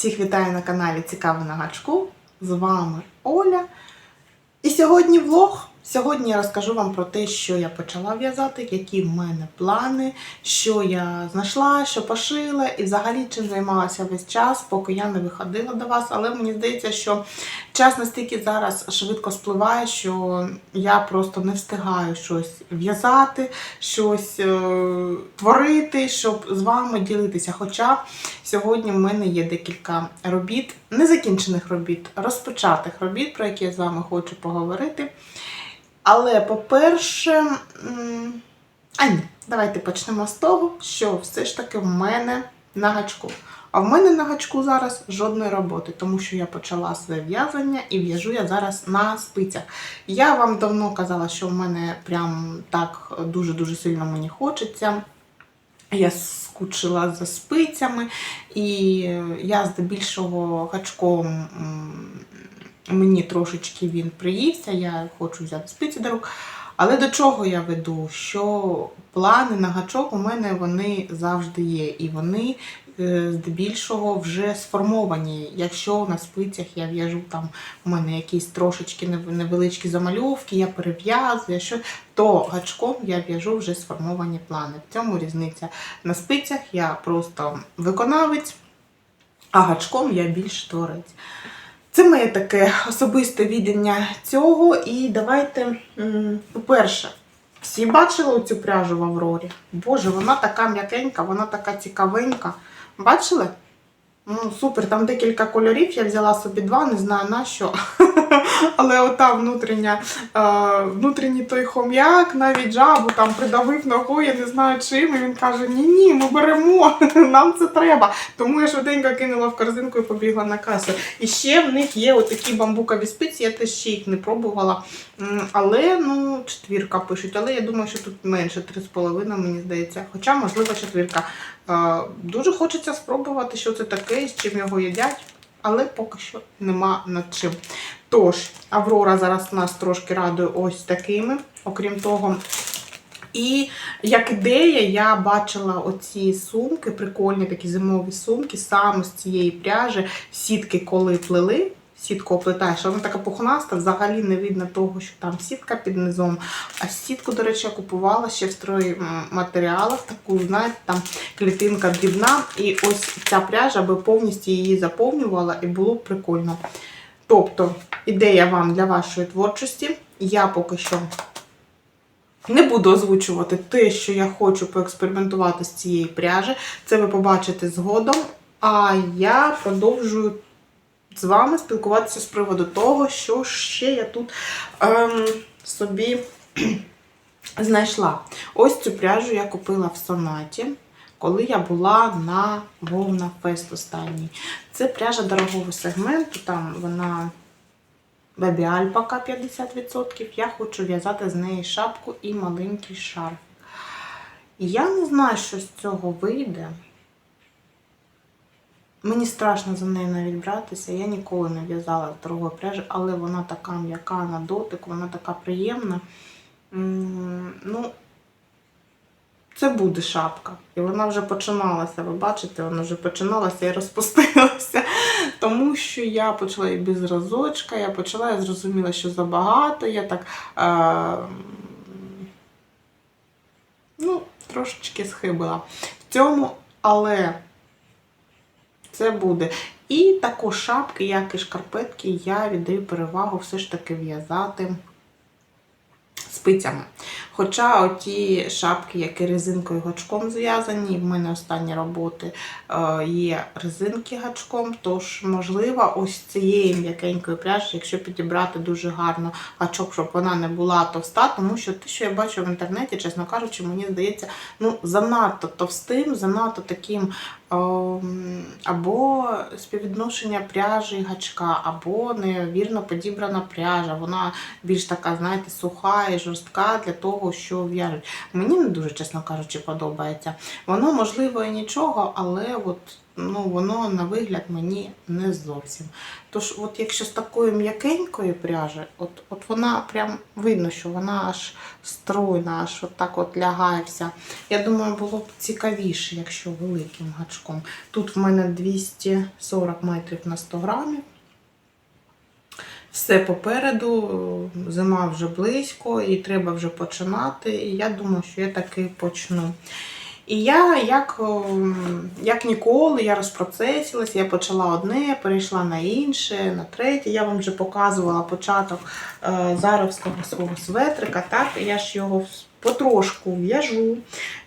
Всіх вітаю на каналі Цікаво на гачку. З вами Оля. І сьогодні влог. Сьогодні я розкажу вам про те, що я почала в'язати, які в мене плани, що я знайшла, що пошила, і взагалі чим займалася весь час, поки я не виходила до вас. Але мені здається, що час настільки зараз швидко спливає, що я просто не встигаю щось в'язати, щось е, творити, щоб з вами ділитися. Хоча сьогодні в мене є декілька робіт, незакінчених робіт, розпочатих робіт, про які я з вами хочу поговорити. Але, по-перше, а ні, давайте почнемо з того, що все ж таки в мене на гачку. А в мене на гачку зараз жодної роботи, тому що я почала своє в'язання і в'яжу я зараз на спицях. Я вам давно казала, що в мене прям так дуже-дуже сильно мені хочеться. Я скучила за спицями, і я здебільшого гачком мені трошечки він приївся, я хочу взяти спиці до. Але до чого я веду? Що плани на гачок у мене вони завжди є, і вони е, здебільшого вже сформовані. Якщо на спицях я в'яжу там у мене якісь трошечки невеличкі замальовки, я перев'язую, що, то гачком я в'яжу вже сформовані плани. В цьому різниця. На спицях я просто виконавець, а гачком я більш творець. Це моє таке особисте віддання цього. І давайте, по-перше, всі бачили цю пряжу в Аврорі? Боже, вона така м'якенька, вона така цікавенька. Бачили? Ну, супер, там декілька кольорів, я взяла собі два, не знаю на що. Але ота внутрішня, е, внутрішній той хом'як, навіть жабу там придавив ногою, я не знаю чим. І він каже: Ні, ні, ми беремо, нам це треба. Тому я швиденько кинула в корзинку і побігла на касу. І ще в них є отакі бамбукові спиці, я теж ще їх не пробувала. Але ну, четвірка пишуть. Але я думаю, що тут менше 3,5, мені здається. Хоча, можливо, четвірка. Е, Дуже хочеться спробувати, що це таке, з чим його їдять, але поки що нема над чим. Тож, Аврора зараз нас трошки радує ось такими. Окрім того, і як ідея, я бачила оці сумки, прикольні такі зимові сумки, саме з цієї пряжі, сітки, коли плели. Сітку оплетаєш, вона така пухнаста, взагалі не видно того, що там сітка під низом. А сітку, до речі, я купувала ще в стройматеріалах, таку, знаєте, там клітинка дрібна. І ось ця пряжа би повністю її заповнювала і було б прикольно. Тобто, ідея вам для вашої творчості. Я поки що не буду озвучувати те, що я хочу поекспериментувати з цієї пряжі. Це ви побачите згодом. А я продовжую з вами спілкуватися з приводу того, що ще я тут ем, собі знайшла. Ось цю пряжу я купила в сонаті, коли я була на Вовна Фест останній. Це пряжа дорогого сегменту, там вона Бебі Альпака 50%. Я хочу в'язати з неї шапку і маленький шарф. Я не знаю, що з цього вийде. Мені страшно за неї навіть братися. Я ніколи не в'язала з дорогої пряжі, але вона така м'яка на дотик, вона така приємна. Ну, це буде шапка. І вона вже починалася. Ви бачите, вона вже починалася і розпустилася. Тому що я почала і без разочка, я почала, я зрозуміла, що забагато. Я так. Е- ну, трошечки схибила в цьому, але це буде. І також шапки, як і шкарпетки, я віддаю перевагу все ж таки в'язати спицями. Хоча оті шапки, які резинкою гачком зв'язані, в мене останні роботи е, є резинки гачком, тож, можливо, ось цієї м'якенької пряжі, якщо підібрати дуже гарно гачок, щоб вона не була товста, тому що те, що я бачу в інтернеті, чесно кажучи, мені здається, ну, занадто товстим, занадто таким ем, або співвідношення пряжі і гачка, або невірно підібрана пряжа. Вона більш така, знаєте, суха і жорстка для того, що в'яжуть. Мені не дуже, чесно кажучи, подобається. Воно, можливо, і нічого, але от, ну, воно на вигляд мені не зовсім. Тож, от якщо з такої м'якенької пряжі, от, от вона прям видно, що вона аж стройна, аж от так от лягає вся. Я думаю, було б цікавіше, якщо великим гачком. Тут в мене 240 метрів на 100 грамів. Все попереду, зима вже близько, і треба вже починати. І я думаю, що я таки почну. І я, як, як ніколи, я розпроцесилась, я почала одне, перейшла на інше, на третє. Я вам вже показувала початок е, заровського свого светрика. Так, я ж його потрошку в'яжу.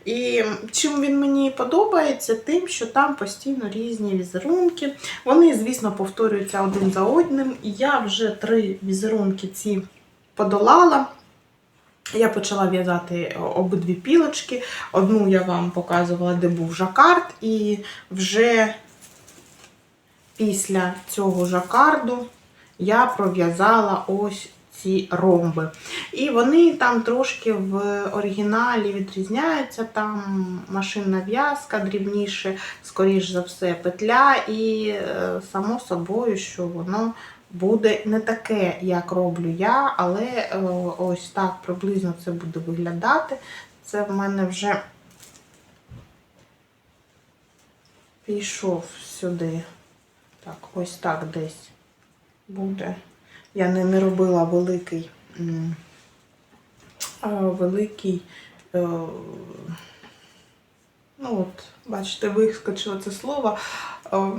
І чим він мені подобається, тим, що там постійно різні візерунки. Вони, звісно, повторюються один за одним. І я вже три візерунки ці подолала. Я почала в'язати обидві пілочки. Одну я вам показувала, де був жакард, і вже після цього жакарду я пров'язала ось ці ромби. І вони там трошки в оригіналі відрізняються. Там машинна в'язка дрібніше, скоріш за все, петля, і е, само собою, що воно буде не таке, як роблю я, але е, ось так приблизно це буде виглядати. Це в мене вже пішов сюди. Так, ось так десь буде. Я не, не робила великий, великий. Е, ну от, бачите, вискочило це слово. Е,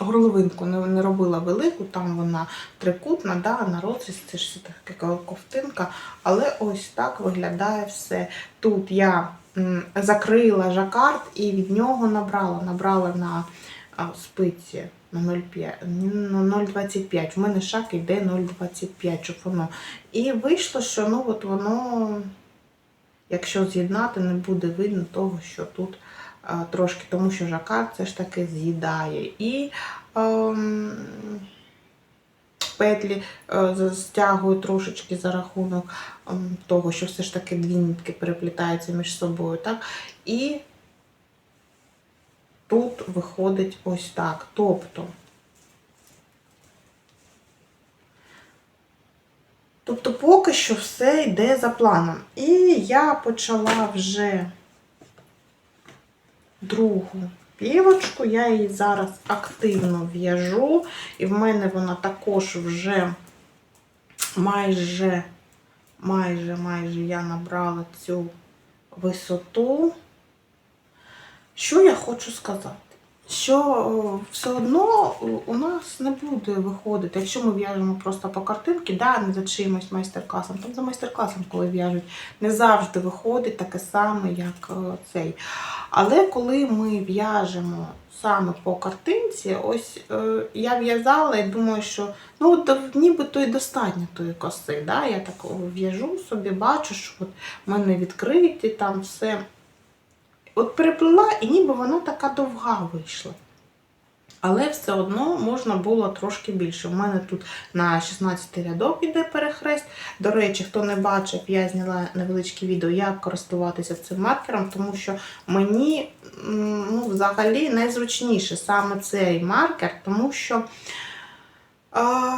горловинку не, не робила велику, там вона трикутна, да, на розріз, це ж все така ковтинка. Але ось так виглядає все. Тут я м, закрила жакард і від нього набрала. Набрала на а, спиці на 0,25. В мене шаг йде 0,25, щоб воно. І вийшло, що ну, от воно, якщо з'єднати, не буде видно того, що тут а, трошки, тому що жакард це ж таки з'їдає. І ем, петлі е, стягую трошечки за рахунок ем, того, що все ж таки дві нитки переплітаються між собою. Так? І тут виходить ось так. Тобто, тобто поки що все йде за планом. І я почала вже другу півочку, я її зараз активно в'яжу, і в мене вона також вже майже, майже, майже я набрала цю висоту. Що я хочу сказати? Що все одно у нас не буде виходити, якщо ми в'яжемо просто по картинці, да, не за чимось майстер-класом, там за майстер-класом, коли в'яжуть, не завжди виходить таке саме, як цей. Але коли ми в'яжемо саме по картинці, ось е, я в'язала і думаю, що ну от нібито і достатньо тої коси. Да? Я так в'яжу собі, бачу, що от в мене відкриті там все. От переплила, і ніби вона така довга вийшла. Але все одно можна було трошки більше. У мене тут на 16 рядок іде перехрест. До речі, хто не бачив, я зняла невеличке відео, як користуватися цим маркером, тому що мені ну, взагалі найзручніше саме цей маркер, тому що. А,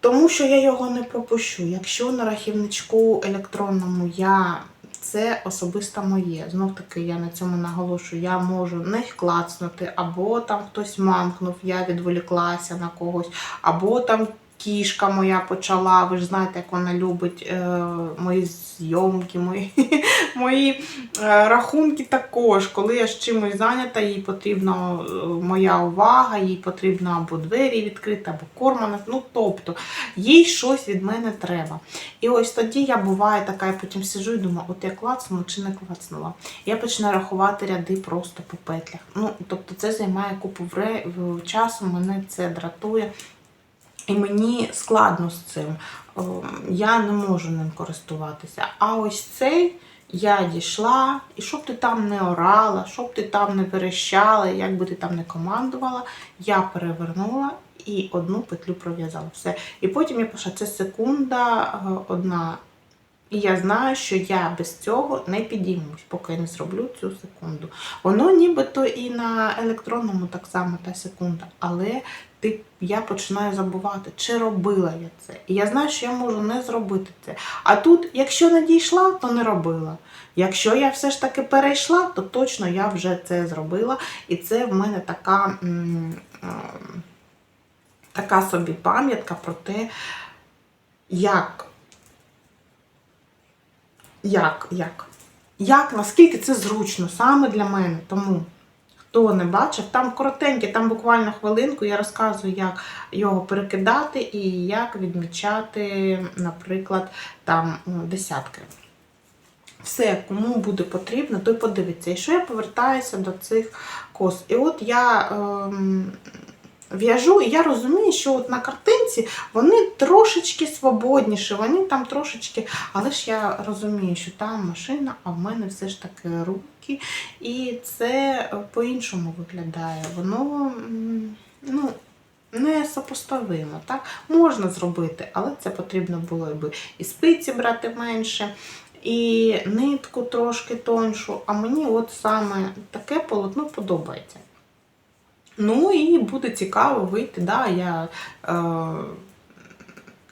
тому що я його не пропущу. Якщо на рахівничку електронному я це особисто моє. Знов таки я на цьому наголошую. Я можу не клацнути, або там хтось мамкнув, я відволіклася на когось, або там кішка моя почала. Ви ж знаєте, як вона любить е, мої зйомки, мої, мої е, рахунки також. Коли я з чимось зайнята, їй потрібна е, моя увага, їй потрібно або двері відкрити, або корма. Ну, тобто, їй щось від мене треба. І ось тоді я буває така, я потім сижу і думаю, от я клацнула чи не клацнула. Я починаю рахувати ряди просто по петлях. Ну, тобто це займає купу часу, мене це дратує. І мені складно з цим. Ем, Я не можу ним користуватися. А ось цей я дійшла, і щоб ти там не орала, щоб ти там не верещала, як би ти там не командувала, я перевернула і одну петлю пров'язала. Все. І потім я пішла, це секунда, е, одна І я знаю, що я без цього не підіймусь, поки я не зроблю цю секунду. Воно нібито і на електронному так само та секунда, але ти, я починаю забувати, чи робила я це. І я знаю, що я можу не зробити це. А тут, якщо не дійшла, то не робила. Якщо я все ж таки перейшла, то точно я вже це зробила. І це в мене така, така собі пам'ятка про те, як як, як? Як, наскільки це зручно саме для мене. Тому, хто не бачив, там коротеньке, там буквально хвилинку я розказую, як його перекидати і як відмічати, наприклад, там десятки. Все, кому буде потрібно, той подивиться. І що я повертаюся до цих кос. І от я ем, в'яжу, і я розумію, що от на картинці вони трошечки свободніші, вони там трошечки. Але ж я розумію, що там машина, а в мене все ж таки руки. І це е, по-іншому виглядає. Воно ну, не сопоставимо. Так? Можна зробити, але це потрібно було би і спиці брати менше. І нитку трошки тоншу, а мені от саме таке полотно подобається. Ну і буде цікаво вийти. Да, я е,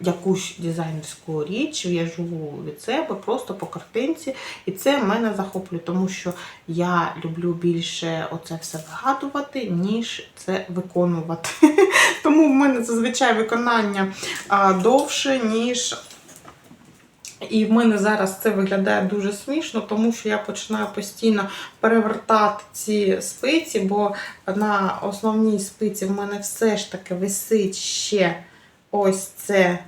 якусь дизайнерську річ в'яжу від себе просто по картинці. І це мене захоплює, тому що я люблю більше оце все вигадувати, ніж це виконувати. Тому в мене зазвичай виконання довше, ніж. І в мене зараз це виглядає дуже смішно, тому що я починаю постійно перевертати ці спиці, бо на основній спиці в мене все ж таки висить ще ось це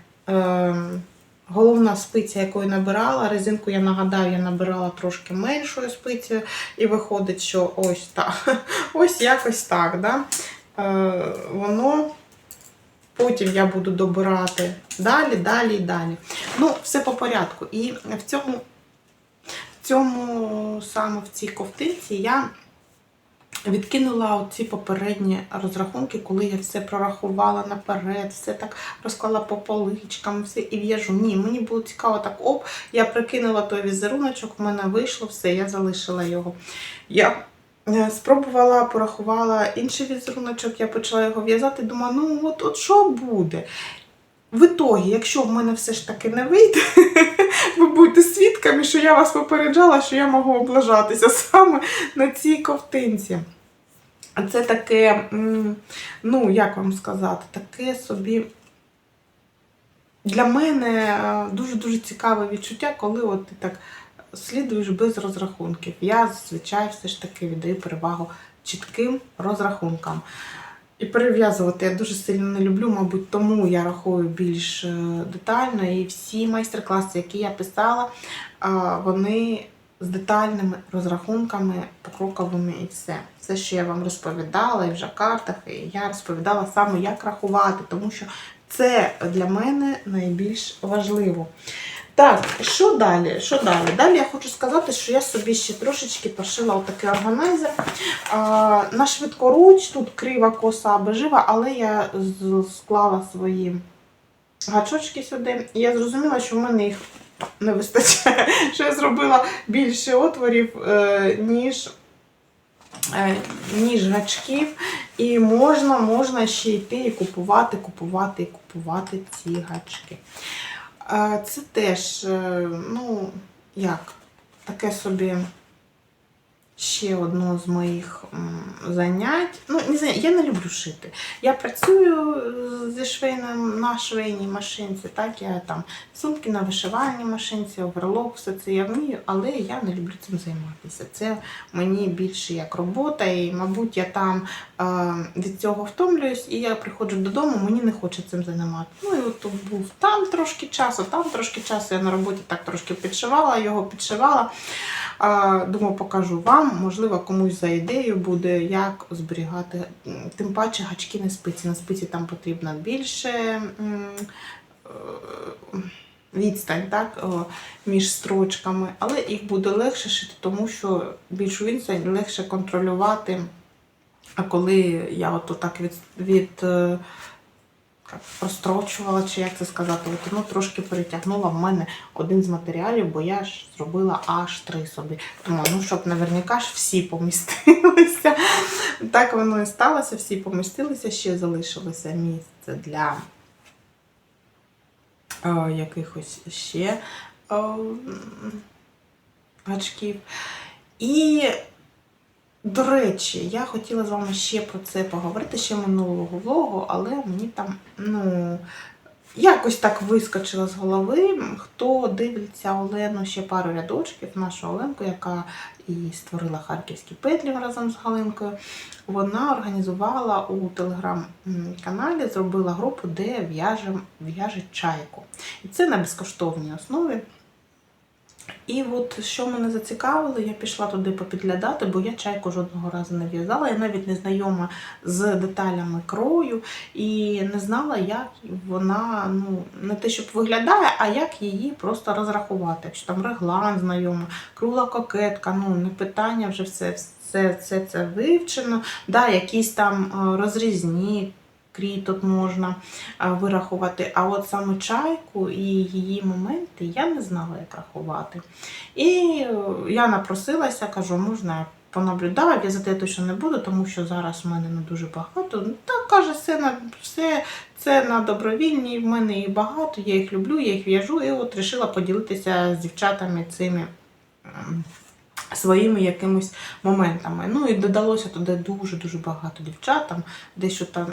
головна спиця, якою набирала. Резинку я нагадаю, я набирала трошки меншою спицею, і виходить, що ось так. Ось якось так. Да? Е, воно. Потім я буду добирати далі, далі і далі. Ну, все по порядку. І в цьому, в цьому саме в цій ковтинці я відкинула ці попередні розрахунки, коли я все прорахувала наперед, все так розклала по поличкам, все і в'яжу. Ні, мені було цікаво так, оп, я прикинула той візеруночок, в мене вийшло все, я залишила його. Я Е, Спробувала, порахувала інший візеруночок, я почала його в'язати, думаю, ну от, от що буде? В ітогі, якщо в мене все ж таки не вийде, ви будете свідками, що я вас попереджала, що я можу облажатися саме на цій ковтинці. Це таке, ну, як вам сказати, таке собі. Для мене е, дуже-дуже цікаве відчуття, коли от ти так слідуєш без розрахунків. Я зазвичай все ж таки віддаю перевагу чітким розрахункам. І перев'язувати я дуже сильно не люблю, мабуть, тому я рахую більш е, детально. І всі майстер-класи, які я писала, е, вони з детальними розрахунками, покроковими і все. Все, що я вам розповідала, і в жакартах, і я розповідала саме, як рахувати, тому що це для мене найбільш важливо. Так, що далі? Що далі? Далі я хочу сказати, що я собі ще трошечки пошила отакий органайзер. А, на швидкоруч, тут крива коса бежива, але я склала свої гачочки сюди. І я зрозуміла, що в мене їх не вистачає. Що я зробила більше отворів, е, ніж. е, Ніж гачків, і можна, можна ще йти і купувати, купувати і купувати ці гачки. Це теж, е, ну, як, таке собі ще одно з моїх занять. Ну, не знаю, я не люблю шити. Я працюю е, зі швейним на швейній машинці, так, я там сумки на вишивальній машинці, оверлок, все це я вмію, але я не люблю цим займатися. Це мені більше як робота, і, мабуть, я там е, від цього втомлююсь, і я приходжу додому, мені не хоче цим займатися. Ну і от був там трошки часу, там трошки часу. Я на роботі так трошки підшивала, його підшивала. А, Думаю, покажу вам, можливо, комусь за ідею буде, як зберігати. Тим паче гачки на спиці. На спиці там потрібно більше е, відстань так, між строчками, але їх буде легше шити, тому що більшу відстань легше контролювати. А коли я от так від, від е, чи як це сказати, от воно трошки перетягнула в мене один з матеріалів, бо я ж зробила аж три собі. Тому, ну, щоб наверняка ж всі помістилися. Так воно і сталося, всі помістилися, ще залишилося місце для е, якихось ще е, гачків. І до речі, я хотіла з вами ще про це поговорити ще минулого влогу, але мені там, ну, якось так вискочило з голови. Хто дивиться Олену ще пару рядочків, нашу Оленку, яка і створила харківські петлі разом з Галинкою, вона організувала у телеграм-каналі, зробила групу, де в'яже, чайку. І це на безкоштовній основі. І от що мене зацікавило, я пішла туди попідглядати, бо я чайку жодного разу не в'язала. Я навіть не знайома з деталями крою і не знала, як вона ну не те, щоб виглядає, а як її просто розрахувати. Якщо там реглан знайома, кругла кокетка, ну не питання, вже все, все, все це вивчено. Да, якісь там е, розрізні. Крій тут можна е, вирахувати, а от саме чайку і її моменти я не знала, як рахувати. І е, я напросилася, кажу, можна я понаблюдаю, я точно не буду, тому що зараз в мене не дуже багато. Ну, Так каже, все на все це на добровільній, в мене їх багато, я їх люблю, я їх в'яжу, і от вирішила поділитися з дівчатами цими. ем, Своїми якимись моментами. Ну і додалося туди дуже-дуже багато дівчат, там дещо там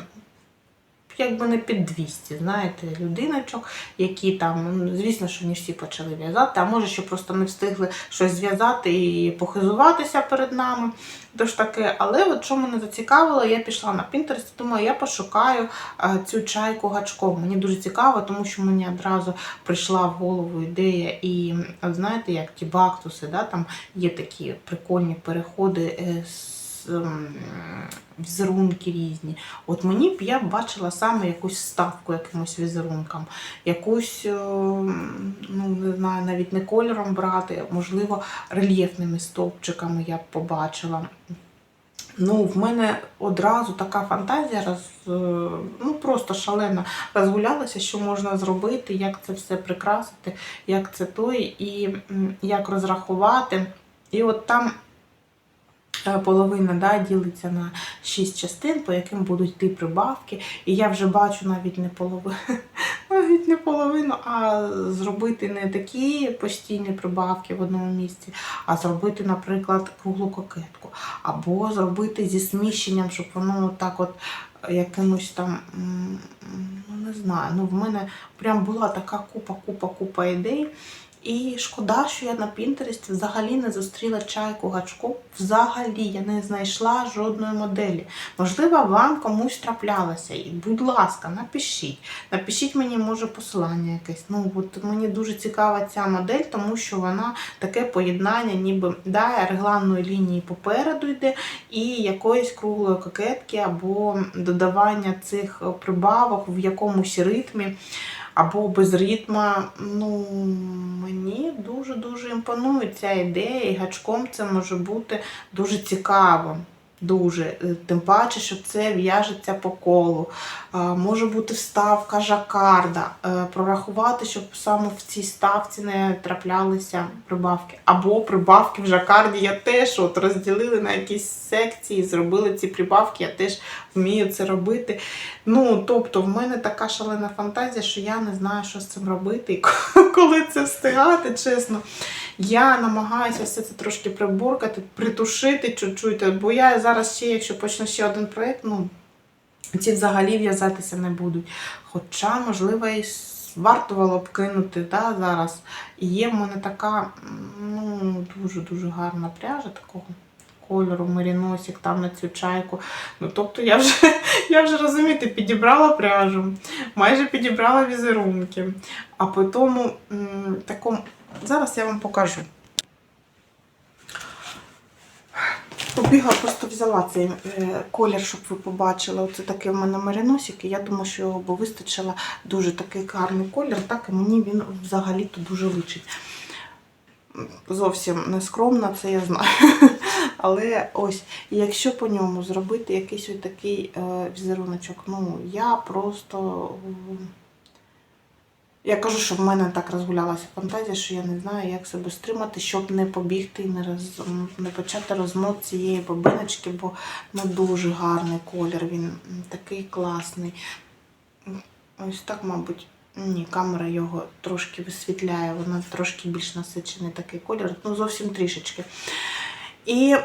якби не під 200, знаєте, людиночок, які там, ну, звісно, що не всі почали в'язати, а може, що просто не встигли щось зв'язати і похизуватися перед нами. Тож таке, але от що мене зацікавило, я пішла на Pinterest, думаю, я пошукаю е, цю чайку гачком. Мені дуже цікаво, тому що мені одразу прийшла в голову ідея, і знаєте, як ті бактуси, да, там є такі прикольні переходи е, з візерунки різні. От мені б я бачила саме якусь ставку якимось візерункам, якусь, е, ну не знаю, навіть не кольором брати, можливо, рельєфними стовпчиками я б побачила. Ну, в мене одразу така фантазія роз, е, ну просто шалена розгулялася, що можна зробити, як це все прикрасити, як це той, і як розрахувати. І от там половина да, ділиться на шість частин, по яким будуть йти прибавки. І я вже бачу навіть не половину, навіть не половину, а зробити не такі постійні прибавки в одному місці, а зробити, наприклад, круглу кокетку. Або зробити зі сміщенням, щоб воно так от якимось там, ну не знаю, ну в мене прям була така купа, купа, купа ідей. І шкода, що я на Пінтересті взагалі не зустріла чайку гачку. Взагалі я не знайшла жодної моделі. Можливо, вам комусь траплялося. І, будь ласка, напишіть. Напишіть мені, може, посилання якесь. Ну, от мені дуже цікава ця модель, тому що вона таке поєднання, ніби да, регланної лінії попереду йде, і якоїсь круглої кокетки або додавання цих прибавок в якомусь ритмі або без ритма. Ну, мені дуже-дуже імпонує ця ідея, і гачком це може бути дуже цікаво. Дуже. Е, Тим паче, що це в'яжеться по колу. А, Може бути вставка жакарда. Е, Прорахувати, щоб саме в цій ставці не траплялися прибавки. Або прибавки в жакарді я теж от розділили на якісь секції, зробили ці прибавки, я теж вмію це робити. Ну, тобто, в мене така шалена фантазія, що я не знаю, що з цим робити і коли це встигати, чесно. Я намагаюся все це трошки приборкати, притушити чуть-чуть, бо я зараз ще, якщо почну ще один проєкт, ну, ці взагалі в'язатися не будуть. Хоча, можливо, і вартувало б кинути да, зараз. І є в мене така ну, дуже-дуже гарна пряжа такого кольору, меріносик там на цю чайку. Ну, тобто я вже, я вже розумієте, підібрала пряжу, майже підібрала візерунки. А по тому такому. Зараз я вам покажу. Побігла, просто взяла цей е, колір, щоб ви побачили. Оце такий в мене мериносик, і я думаю, що його би вистачило дуже такий гарний колір, так і мені він взагалі-то дуже личить. Зовсім не скромно, це я знаю. Але ось, якщо по ньому зробити якийсь ось такий е, візеруночок, ну я просто. Я кажу, що в мене так розгулялася фантазія, що я не знаю, як себе стримати, щоб не побігти і не, роз... не почати розмот цієї бобиночки, бо ну, дуже гарний колір, він такий класний. Ось так, мабуть. Ні, камера його трошки висвітляє, вона трошки більш насичений такий колір, ну зовсім трішечки. І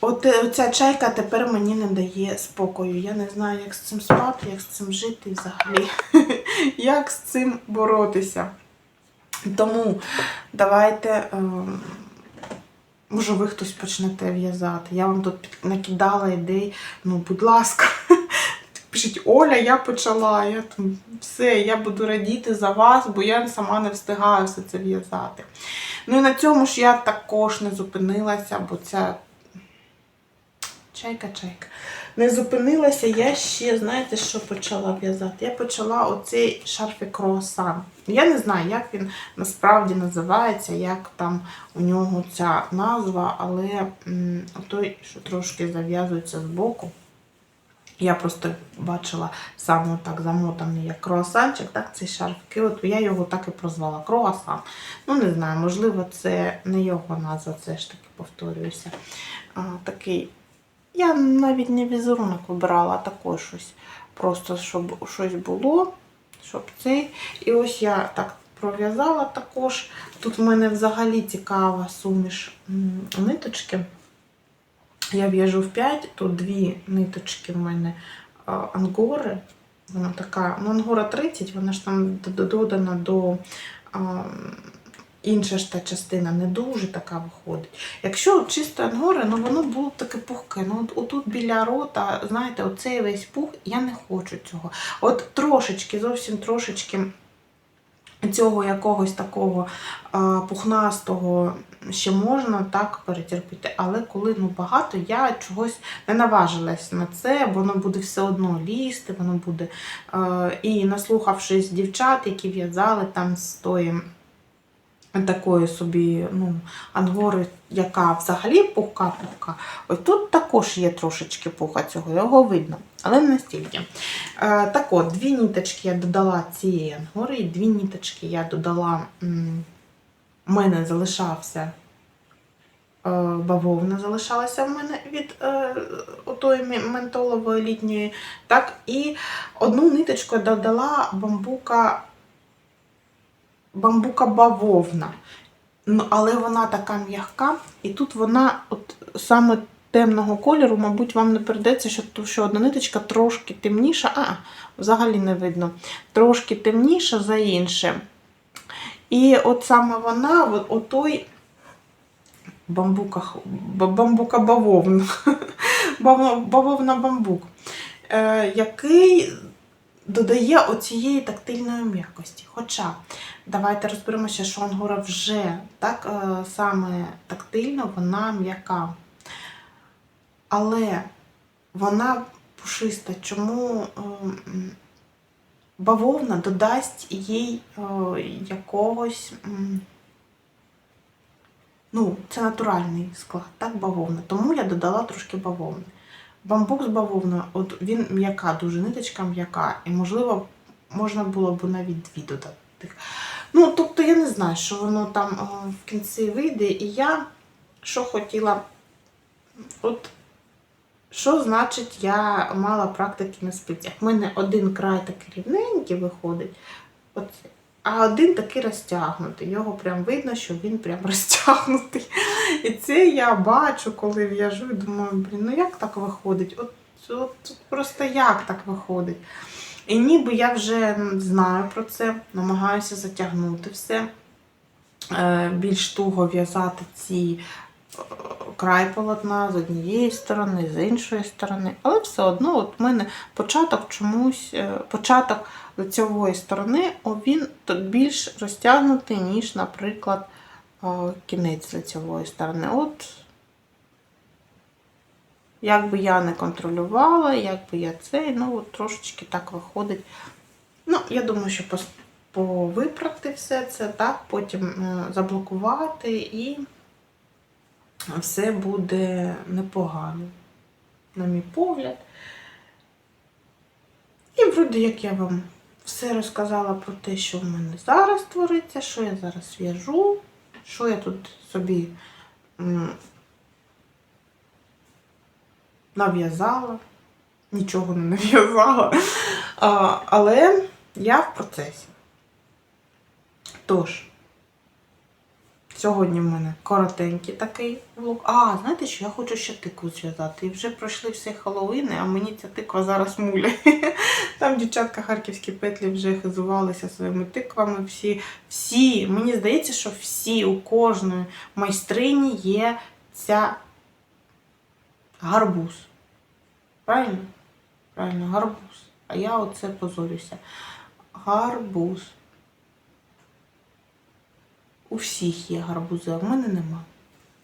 от е, ця чайка тепер мені не дає спокою. Я не знаю, як з цим спати, як з цим жити взагалі, як з цим боротися. Тому давайте, ем, може, ви хтось почнете в'язати. Я вам тут накидала ідей, ну, будь ласка. Пишіть, Оля, я почала, я там все, я буду радіти за вас, бо я сама не встигаю все це в'язати. Ну і на цьому ж я також не зупинилася, бо ця чайка, чайка. Не зупинилася, я ще, знаєте, що почала в'язати? Я почала оцей шарфик круасан. Я не знаю, як він насправді називається, як там у нього ця назва, але той, що трошки зав'язується збоку. Я просто бачила саме так замотаний як круасанчик, так, цей шарфик. І от я його так і прозвала круасан. Ну, не знаю, можливо, це не його назва, це ж таки повторююся. А, такий. Я навіть не візерунок вибирала, а також щось. Просто щоб щось було, щоб цей. І ось я так пров'язала також. Тут в мене взагалі цікава суміш ниточки. Я в'яжу в 5, тут дві ниточки в мене ангори. Вона така, ну ангора 30, вона ж там додана до а, інша ж та частина не дуже така виходить. Якщо чисто ангори, ну воно було таке пухке. Ну от отут біля рота, знаєте, оцей весь пух, я не хочу цього. От трошечки, зовсім трошечки цього якогось такого а, пухнастого ще можна так перетерпіти. Але коли ну багато, я чогось не наважилась на це, воно буде все одно лізти, воно буде. А, і наслухавшись дівчат, які в'язали там з тої такої собі ну, ангори, яка взагалі пухка-пухка. Ось тут також є трошечки пуха цього, його видно, але не настільки. Е, так от, дві ніточки я додала цієї ангори, і дві ніточки я додала. У мене залишався е, бавовна залишалася в мене від е, отої ментолової літньої. Так, і одну ниточку додала бамбука, бамбука бавовна. Ну, але вона така м'яка, і тут вона от саме темного кольору, мабуть, вам не передається, що, що одна ниточка трошки темніша, а, взагалі не видно, трошки темніша за інше. І от саме вона, от, отой бамбука, бамбука бавовна, бавовна бамбук, е, який додає оцієї тактильної м'якості. Хоча, давайте розберемося, що ангора вже так е, саме тактильно, вона м'яка. Але вона пушиста. Чому е, бавовна додасть їй е, якогось. Ну, це натуральний склад, так, бавовна. Тому я додала трошки бавовни. Бамбук з бавовною, от він м'яка, дуже ниточка м'яка. І, можливо, можна було б навіть дві додати. Ну, тобто я не знаю, що воно там е, в кінці вийде. І я що хотіла. От що значить, я мала практики на спицях? У мене один край такий рівненький виходить, от, а один такий розтягнутий. Його прям видно, що він прям розтягнутий. І це я бачу, коли в'яжу, і думаю, блін, ну як так виходить? От, от, от просто як так виходить? І ніби я вже знаю про це, намагаюся затягнути все, е, більш туго в'язати ці край полотна з однієї сторони, з іншої сторони. Але все одно, от в мене початок чомусь, е, початок лицьової сторони, він більш розтягнутий, ніж, наприклад, кінець лицьової сторони. От як би я не контролювала, як би я цей, ну от трошечки так виходить. Ну, я думаю, що повипрати все це, так, потім е, заблокувати і все буде непогано, на мій погляд. І вроді як я вам все розказала про те, що в мене зараз твориться, що я зараз в'яжу, що я тут собі нав'язала. Нічого не нав'язала. Але я в процесі. Тож, сьогодні в мене коротенький такий влог. А, знаєте що, я хочу ще тикву зв'язати. І вже пройшли всі Хеллоуіни, а мені ця тиква зараз муляє. Там дівчатка харківські петлі вже хизувалися своїми тиквами. Всі, всі, мені здається, що всі у кожної майстрині є ця гарбуз. Правильно? Правильно, гарбуз. А я оце позорюся. Гарбуз. У всіх є гарбузи, а в мене нема.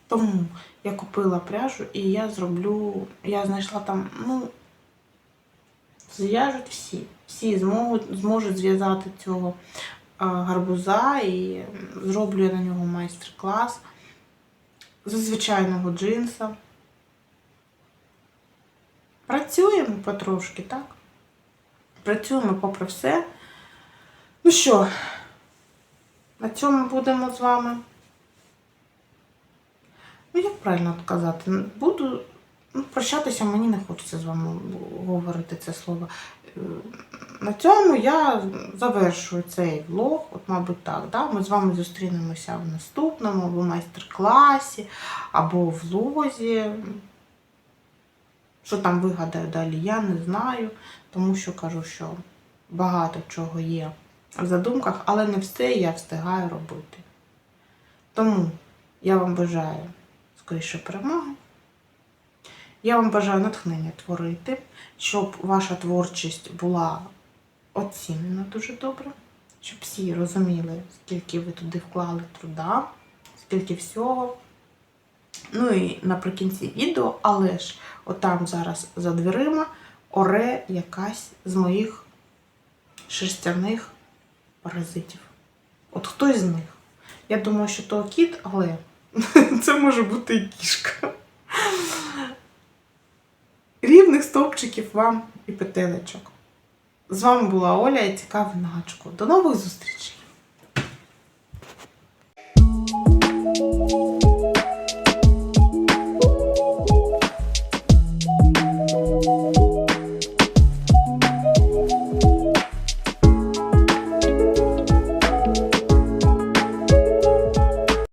Тому я купила пряжу і я зроблю. Я знайшла там, ну, зв'яжуть всі. Всі зможуть, зможуть зв'язати цього гарбуза і зроблю я на нього майстер-клас зі звичайного джинса. Працюємо потрошки, так? Працюємо попри все. Ну що, на цьому будемо з вами. Ну, як правильно казати? Буду ну, прощатися, мені не хочеться з вами говорити це слово. Е, На цьому я завершую цей влог, от, мабуть, так. Да? Ми з вами зустрінемося в наступному, або майстер-класі, або в влозі. Що там вигадаю далі, я не знаю, тому що кажу, що багато чого є в задумках, але не все я встигаю робити. Тому я вам бажаю скоріше перемоги. Я вам бажаю натхнення творити, щоб ваша творчість була оцінена дуже добре, щоб всі розуміли, скільки ви туди вклали труда, скільки всього. Ну і наприкінці відео, але ж отам зараз за дверима оре якась з моїх шерстяних паразитів. От хто з них. Я думаю, що то кіт, але це може бути і кішка. Рівних стовпчиків вам і петелечок. З вами була Оля і цікавий нагачку. До нових зустрічей!